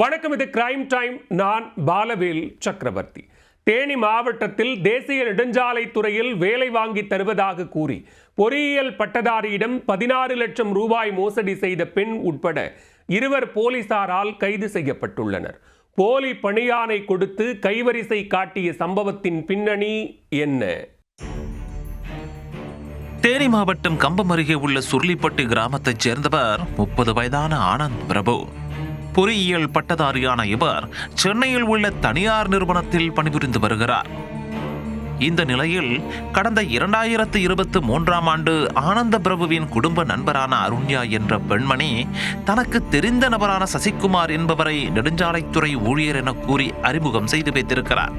வணக்கம் இது crime time நான் பாலவேல் சக்கரவர்த்தி. தேனி மாவட்டத்தில் தேசிய நெடுஞ்சாலை துறையில் வேலை வாங்கி தருவதாக கூறி பொறியியல் பட்டதாரியிடம் பதினாறு லட்சம் ரூபாய் மோசடி செய்த பெண் உட்பட இருவர் போலீசாரால் கைது செய்யப்பட்டுள்ளனர். போலி பணியானை கொடுத்து கைவரிசை காட்டிய சம்பவத்தின் பின்னணி என்ன? தேனி மாவட்டம் கம்பம் அருகே உள்ள சுருளிப்பட்டு கிராமத்தைச் சேர்ந்தவர் முப்பது வயதான ஆனந்த் பிரபு. பொறியியல் பட்டதாரியான இவர் சென்னையில் உள்ள தனியார் நிறுவனத்தில் பணிபுரிந்து வருகிறார். இந்த நிலையில் கடந்த இரண்டாயிரத்து இருபத்தி மூன்றாம் ஆண்டு ஆனந்த பிரபுவின் குடும்ப நண்பரான அருண்யா என்ற பெண்மணி தனக்கு தெரிந்த நபரான சசிகுமார் என்பவரை நெடுஞ்சாலைத்துறை ஊழியர் என கூறி அறிமுகம் செய்து வைத்திருக்கிறார்.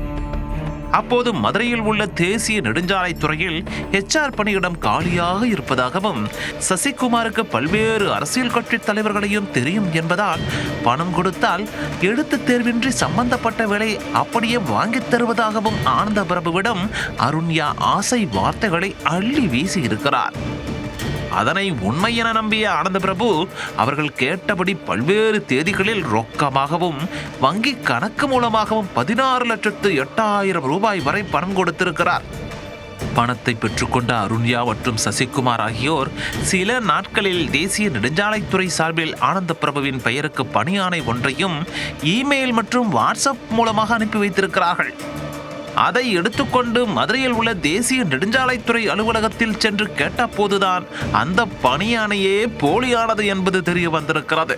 அப்போது மதுரையில் உள்ள தேசிய நெடுஞ்சாலைத்துறையில் ஹெச்ஆர் பணியிடம் காலியாக இருப்பதாகவும் சசிகுமாருக்கு பல்வேறு அரசியல் கட்சி தலைவர்களையும் தெரியும் என்பதால் பணம் கொடுத்தால் எழுத்துத் தேர்வின்றி சம்பந்தப்பட்ட வேலை அப்படியே வாங்கித் தருவதாகவும் ஆனந்த பிரபுவிடம் அருண்யா ஆசை வார்த்தைகளை அள்ளி வீசியிருக்கிறார். அதனை உண்மை என நம்பிய ஆனந்த பிரபு அவர்கள் கேட்டபடி பல்வேறு தேதிகளில் ரொக்கமாகவும் வங்கி கணக்கு மூலமாகவும் பதினாறு லட்சத்து எட்டாயிரம் ரூபாய் வரை பணம் கொடுத்திருக்கிறார். பணத்தை பெற்றுக்கொண்ட அருண்யா மற்றும் சசிகுமார் ஆகியோர் சில நாட்களில் தேசிய நெடுஞ்சாலைத்துறை சார்பில் ஆனந்த பிரபுவின் பெயருக்கு பணியாணை ஒன்றையும் இமெயில் மற்றும் வாட்ஸ்அப் மூலமாக அனுப்பி வைத்திருக்கிறார்கள். அதை எடுத்துக்கொண்டு மதுரையில் உள்ள தேசிய நெடுஞ்சாலைத்துறை அலுவலகத்தில் சென்று கேட்டபோதுதான் அந்த பணியானையே போலியானது என்பது தெரிய வந்திருக்கிறது.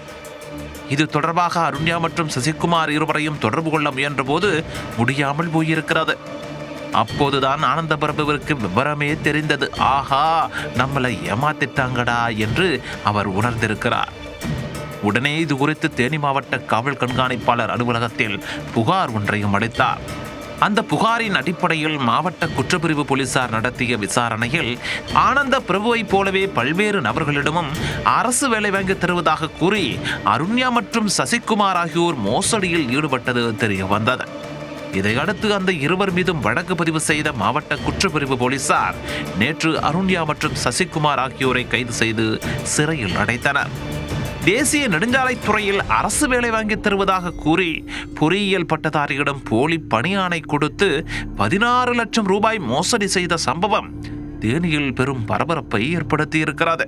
இது தொடர்பாக அருண்யா மற்றும் சசிகுமார் இருவரையும் தொடர்பு கொள்ள முயன்றபோது முடியாமல் போயிருக்கிறது. அப்போதுதான் ஆனந்த பிரபுவிற்கு விவரமே தெரிந்தது. ஆஹா நம்மளை ஏமாத்திட்டாங்கடா என்று அவர் உணர்ந்திருக்கிறார். உடனே இது குறித்து தேனி மாவட்ட காவல் கண்காணிப்பாளர் அலுவலகத்தில் புகார் ஒன்றையும் அளித்தார். அந்த புகாரின் அடிப்படையில் மாவட்ட குற்றப்பிரிவு போலீசார் நடத்திய விசாரணையில் ஆனந்த பிரபுவைப் போலவே பல்வேறு நபர்களிடமும் அரசு வேலை வாங்கி தருவதாக கூறி அருண்யா மற்றும் சசிகுமார் ஆகியோர் மோசடியில் ஈடுபட்டது தெரிய வந்தது. இதையடுத்து அந்த இருவர் மீதும் வழக்கு பதிவு செய்த மாவட்ட குற்றப்பிரிவு போலீசார் நேற்று அருண்யா மற்றும் சசிகுமார் ஆகியோரை கைது செய்து சிறையில் அடைத்தனர். தேசிய நெடுஞ்சாலைத்துறையில் அரசு வேலை வாங்கி தருவதாக கூறி பொறியியல் பட்டதாரியிடம் போலி பணியாணை கொடுத்து பதினாறு லட்சம் ரூபாய் மோசடி செய்த சம்பவம் தேனியில் பெரும் பரபரப்பை ஏற்படுத்தியிருக்கிறது.